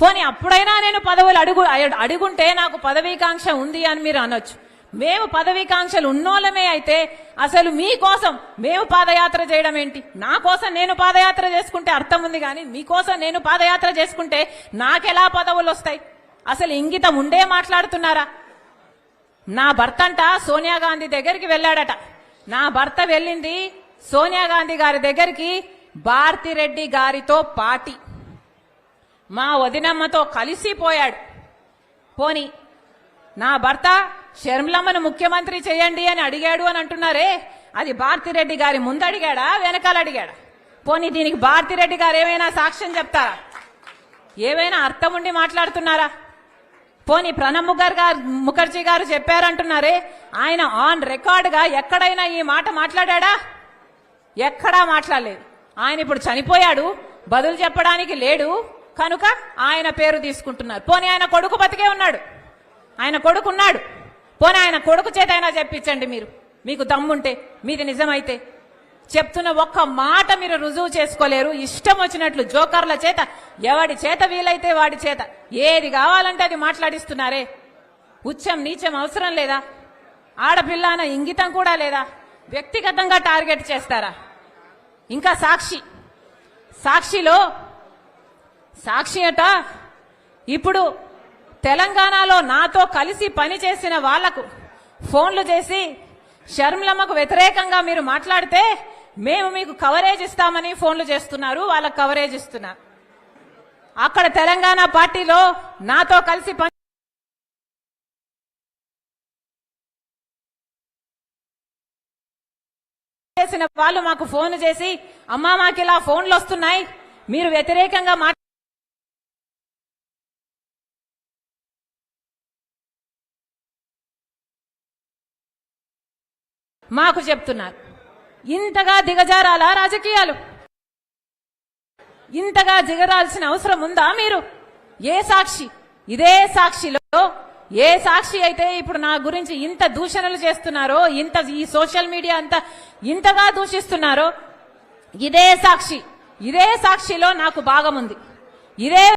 పోనీ అప్పుడైనా నేను పదవులు అడుగు అడుగుంటే నాకు పదవీకాంక్ష ఉంది అని మీరు అనొచ్చు. మేము పదవీకాంక్షలు ఉన్నోళ్ళమే అయితే అసలు మీకోసం మేము పాదయాత్ర చేయడం ఏంటి? నా కోసం నేను పాదయాత్ర చేసుకుంటే అర్థం ఉంది కానీ మీకోసం నేను పాదయాత్ర చేసుకుంటే నాకెలా పదవులు వస్తాయి? అసలు ఇంగితం ఉండే మాట్లాడుతున్నారా? నా భర్త అంట సోనియా గాంధీ దగ్గరికి వెళ్ళాడట. నా భర్త వెళ్ళింది సోనియా గాంధీ గారి దగ్గరికి భారతిరెడ్డి గారితో పాటి. మా వదినమ్మతో కలిసిపోయాడు పోని నా భర్త షర్మిలమ్మను ముఖ్యమంత్రి చేయండి అని అడిగాడు అని అంటున్నారే అది భారతిరెడ్డి గారి ముందు అడిగాడా వెనకాల అడిగాడా పోనీ దీనికి భారతిరెడ్డి గారు ఏమైనా సాక్ష్యం చెప్తారా? ఏమైనా అర్థం ఉండి మాట్లాడుతున్నారా? పోనీ ప్రణబ్ ముఖర్ గారు ముఖర్జీ గారు చెప్పారంటున్నారే ఆయన ఆన్ రికార్డుగా ఎక్కడైనా ఈ మాట మాట్లాడా ఎక్కడా మాట్లాడలేదు. ఆయన ఇప్పుడు చనిపోయాడు బదులు చెప్పడానికి లేడు కనుక ఆయన పేరు తీసుకుంటున్నారు. పోనీ ఆయన కొడుకు బతికే ఉన్నాడు. ఆయన కొడుకు ఉన్నాడు. పోనీ ఆయన కొడుకు చేత అయినా చెప్పించండి మీరు. మీకు దమ్ముంటే మీది నిజమైతే. చెప్తున్న ఒక్క మాట మీరు రుజువు చేసుకోలేరు. ఇష్టం వచ్చినట్లు జోకర్ల చేత ఎవడి చేత వీలైతే వాడి చేత. ఏది కావాలంటే అది మాట్లాడిస్తున్నారే. ఉచ్చం నీచం అవసరం లేదా? ఆడపిల్ల అన్న ఇంగితం కూడా లేదా? వ్యక్తిగతంగా టార్గెట్ చేస్తారా? ఇంకా సాక్షి. సాక్షిలో సాక్షి అట ఇప్పుడు తెలంగాణలో నాతో కలిసి పనిచేసిన వాళ్ళకు ఫోన్లు చేసి షర్మిలమ్మకు వ్యతిరేకంగా మీరు మాట్లాడితే మేము మీకు కవరేజ్ ఇస్తామని ఫోన్లు చేస్తున్నారు వాళ్ళకు కవరేజ్ ఇస్తున్నారు అక్కడ తెలంగాణ పార్టీలో నాతో కలిసి పని చేసిన వాళ్ళు మాకు ఫోన్ చేసి అమ్మా మాకు ఇలా ఫోన్లు వస్తున్నాయి మీరు వ్యతిరేకంగా మాకు చెప్తున్నారు. ఇంతగా దిగజారాల రాజకీయాలు? ఇంతగా దిగరాల్సిన అవసరం ఉందా మీరు? ఏ సాక్షి? ఇదే సాక్షిలో ఏ సాక్షి అయితే ఇప్పుడు నా గురించి ఇంత దూషణలు చేస్తున్నారో ఇంత ఈ సోషల్ మీడియా అంతా ఇంతగా దూషిస్తున్నారో ఇదే సాక్షి. ఇదే సాక్షిలో నాకు భాగం ఉంది. ఇదే